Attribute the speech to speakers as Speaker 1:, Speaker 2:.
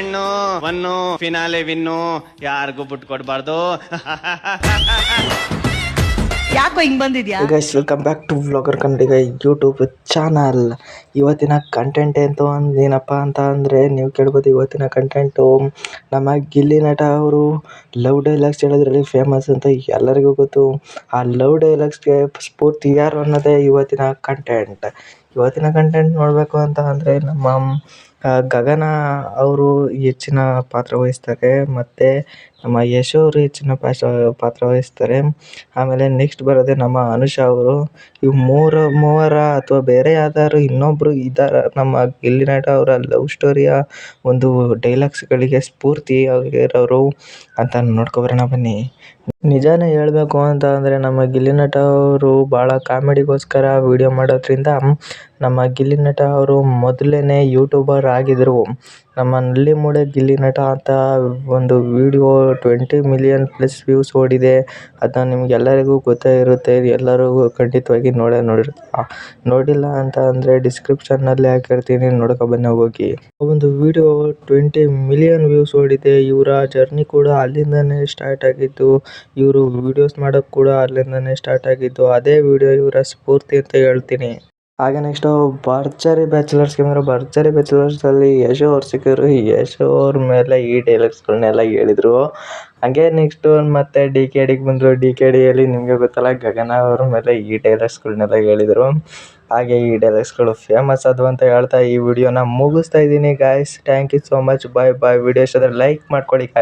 Speaker 1: ಹೆಣ್ಣು one finale win ಯಾರಿಗೂ ಬಿಟ್ಟು ಕೊಡಬಾರ್ದು.
Speaker 2: ಯಾಕೋ ಹಿಂಗ್ ಬಂದಿದ್ಯಾ?
Speaker 3: Guys welcome back to vlogger Kannadiga YouTube channel ಇವತ್ತಿನ ಕಂಟೆಂಟ್ ಎಂತ ಒಂದು ಏನಪ್ಪ ಅಂತ ಅಂದರೆ ನೀವು ಕೇಳ್ಬೋದು ಇವತ್ತಿನ ಕಂಟೆಂಟು ನಮ್ಮ ಗಿಲ್ಲಿ ನಟ ಅವರು ಲವ್ ಡೈಲಾಗ್ಸ್ ಹೇಳೋದ್ರಲ್ಲಿ ಫೇಮಸ್ ಅಂತ ಎಲ್ಲರಿಗೂ ಗೊತ್ತು. ಆ ಲವ್ ಡೈಲಾಗ್ಸ್ಗೆ ಸ್ಫೂರ್ತಿ ಯಾರು ಅನ್ನೋದೇ ಇವತ್ತಿನ ಕಂಟೆಂಟ್ ಇವತ್ತಿನ ಕಂಟೆಂಟ್ ನೋಡಬೇಕು ಅಂತ ಅಂದರೆ ನಮ್ಮ ಗಗನ ಅವರು ಹೆಚ್ಚಿನ ಪಾತ್ರ ವಹಿಸ್ತಾರೆ ಮತ್ತು ನಮ್ಮ ಯಶ್ ಅವರು ಹೆಚ್ಚಿನ ಪಾತ್ರ ಪಾತ್ರ ವಹಿಸ್ತಾರೆ. ಆಮೇಲೆ ನೆಕ್ಸ್ಟ್ ಬರೋದೇ ನಮ್ಮ ಅನುಷಾ ಅವರು. ಇವು ಮೂರು, ಮೂವರ ಅಥವಾ ಬೇರೆ ಯಾವ್ದಾದ್ರು ಇನ್ನೊಬ್ಬರು ಇದ್ದಾರೆ ನಮ್ಮ ಗಿಲ್ಲಿನಟ ಅವರ ಲವ್ ಸ್ಟೋರಿಯ ಒಂದು ಡೈಲಾಗ್ಸ್ಗಳಿಗೆ ಸ್ಫೂರ್ತಿ ಆಗಿರೋರು ಅಂತ ನೋಡ್ಕೊಬರೋಣ ಬನ್ನಿ. ನಿಜಾನೇ ಹೇಳಬೇಕು ಅಂತ ಅಂದರೆ ನಮ್ಮ ಗಿಲ್ಲಿ ನಟ ಅವರು ಭಾಳ ಕಾಮಿಡಿಗೋಸ್ಕರ ವೀಡಿಯೋ ಮಾಡೋದ್ರಿಂದ ನಮ್ಮ ಗಿಲ್ಲಿ ನಟ ಅವರು ಮೊದಲೇ ಯೂಟ್ಯೂಬರ್ ಆಗಿದ್ದರು ನಮ್ಮ ನಲ್ಲಿ ಮೂಳೆ ಗಿಲ್ಲಿ ನಟ ಅಂತ ಒಂದು video twenty million plus views ಓಡಿದೆ. ಅದನ್ನ ನಿಮ್ಗೆಲ್ಲರಿಗೂ ಗೊತ್ತೇ ಇರುತ್ತೆ. ಎಲ್ಲರಿಗೂ ಖಂಡಿತವಾಗಿ ನೋಡೇ ನೋಡಿರ್ತಾರೆ ನೋಡಿಲ್ಲ ಅಂತ ಅಂದರೆ ಡಿಸ್ಕ್ರಿಪ್ಷನ್ನಲ್ಲಿ ಹಾಕಿರ್ತೀನಿ. ನೋಡ್ಕೊ ಬನ್ನಿ ಹೋಗಿ. ಒಂದು ವಿಡಿಯೋ ಟ್ವೆಂಟಿ ಮಿಲಿಯನ್ ವ್ಯೂಸ್ ಓಡಿದೆ. ಇವರ ಜರ್ನಿ ಕೂಡ ಅಲ್ಲಿಂದನೇ ಸ್ಟಾರ್ಟ್ ಆಗಿದ್ದು. ಇವರು ವೀಡಿಯೋಸ್ ಮಾಡೋಕ್ಕೆ ಕೂಡ ಅಲ್ಲಿಂದನೇ ಸ್ಟಾರ್ಟ್ ಆಗಿದ್ದು. ಅದೇ ವಿಡಿಯೋ ಇವರ ಸ್ಫೂರ್ತಿ ಅಂತ ಹೇಳ್ತೀನಿ. ಹಾಗೆ ನೆಕ್ಸ್ಟು ಭರ್ಜರಿ ಬ್ಯಾಚುಲರ್ಸ್ಗೆ ಬಂದರೆ ಭರ್ಜರಿ ಬ್ಯಾಚುಲರ್ಸಲ್ಲಿ ಯಶೋ ಅವ್ರು ಸಿಕ್ಕಿದ್ರು. ಯಶೋ ಅವ್ರ ಮೇಲೆ ಈ ಡೈಲಾಗ್ಸ್ಗಳನ್ನೆಲ್ಲ ಹೇಳಿದ್ರು. ಹಾಗೆ ನೆಕ್ಸ್ಟು ಮತ್ತೆ ಡಿ ಕೆ ಡಿಗೆ ಬಂದರು. ಡಿ ಕೆ ಡಿಯಲ್ಲಿ ನಿಮಗೆ ಗೊತ್ತಲ್ಲ, ಗಗನ ಅವ್ರ ಮೇಲೆ ಈ ಡೈಲಾಗ್ಸ್ಗಳನ್ನೆಲ್ಲ ಹೇಳಿದರು. ಹಾಗೆ ಈ ಡೈಲಾಗ್ಸ್ಗಳು ಫೇಮಸ್ ಆದವು ಅಂತ ಹೇಳ್ತಾ ಈ ವಿಡಿಯೋನ ಮುಗಿಸ್ತಾ ಇದ್ದೀನಿ guys thank you so much bye bye video ಇಷ್ಟ ಲೈಕ್ ಮಾಡ್ಕೊಳ್ಳಿ, guys.